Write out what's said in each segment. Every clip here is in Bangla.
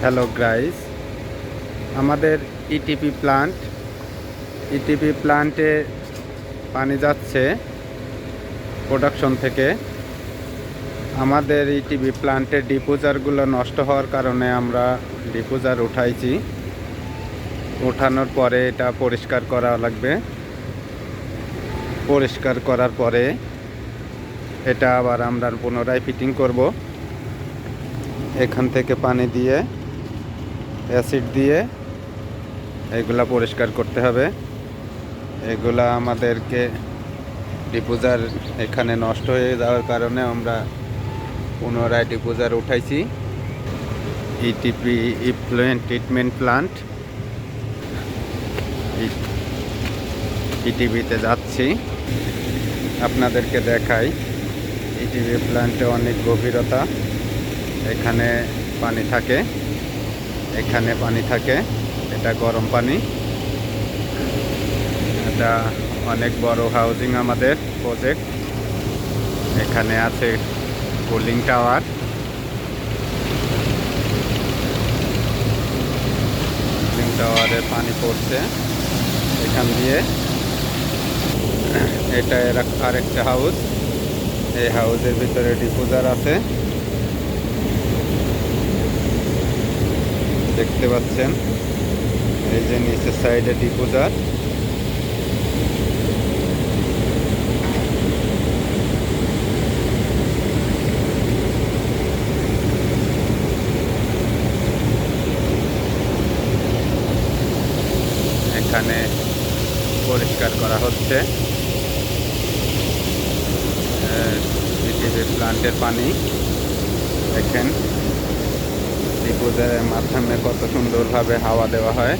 হ্যালো গ্রাইস আমাদের ইটিপি প্লান্ট ইটিপি প্লান্টে পানি যাচ্ছে প্রোডাকশন থেকে। আমাদের ইটিপি প্লান্টের ডিপোজারগুলো নষ্ট হওয়ার কারণে আমরা ডিপোজার উঠাইছি। ওঠানোর পরে এটা পরিষ্কার করা লাগবে। পরিষ্কার করার পরে এটা আবার আমরা পুনরায় ফিটিং করব। এখান থেকে পানি দিয়ে অ্যাসিড দিয়ে এগুলা পরিষ্কার করতে হবে। এগুলা আমাদেরকে ডিপোজার এখানে নষ্ট হয়ে যাওয়ার কারণে আমরা পুনরায় ডিপোজার উঠাইছি। E ETP effluent treatment plant ইটিভিতে যাচ্ছি। আপনাদেরকে দেখাই। ইটিভি প্লান্টে অনেক গভীরতা। এখানে পানি থাকে। এখানে পানি থাকে, এটা গরম পানি। এটা অনেক বড় হাউজিং আমাদের প্রজেক্ট এখানে আছে কুলিং টাওয়ার কুলিং টাওয়ারে পানি পড়ছে এখান দিয়ে। এটা আরেকটা হাউস এই হাউসের ভিতরে ডিপোজার আছে। দেখতে পাচ্ছেন। এই যে নিচের সাইডে ডিপোজার। এখানে পরিষ্কার করা হচ্ছে। প্লান্টের পানি দেখেন। ডিপোজারের মাধ্যমে কত সুন্দরভাবে হাওয়া দেওয়া হয়।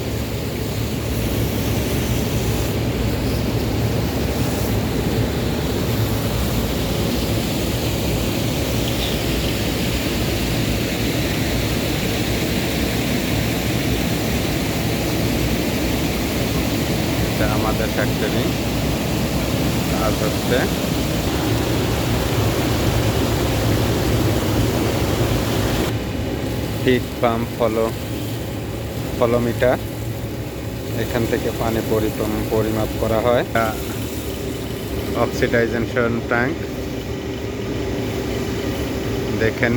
আমাদের ফ্যাক্টরি কাজ হচ্ছে। Heat pump flow flow meter. এখান থেকে পানি পরিমাপ করা হয়। Oxidation tank. দেখেন,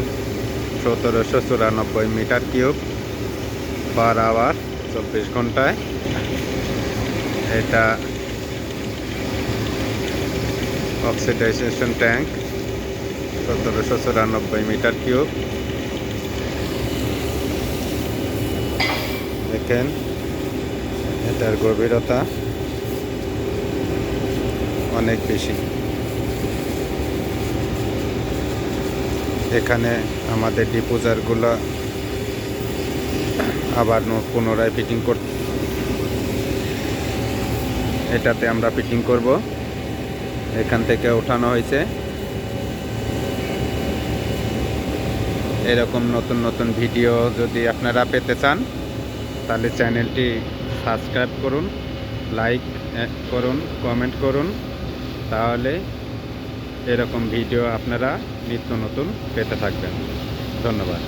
সতেরোশো চুরানব্বই মিটার কিউব পার আওয়ার চব্বিশ ঘন্টায়। এটা অক্সিডাইজেশন ট্যাঙ্ক, সতেরোশো চুরানব্বই মিটার কিউব। দেখেন, এটার গভীরতা অনেক বেশি। এখানে আমাদের ডিপোজারগুলো আবার পুনরায় ফিটিং কর এটাতে আমরা ফিটিং করব। এখান থেকে ওঠানো হয়েছে। এরকম নতুন নতুন ভিডিও যদি আপনারা পেতে চান তাহলে চ্যানেলটি সাবস্ক্রাইব করুন লাইক করুন কমেন্ট করুন। তাহলে এরকম ভিডিও আপনারা নিত্য নতুন পেতে থাকবেন। ধন্যবাদ।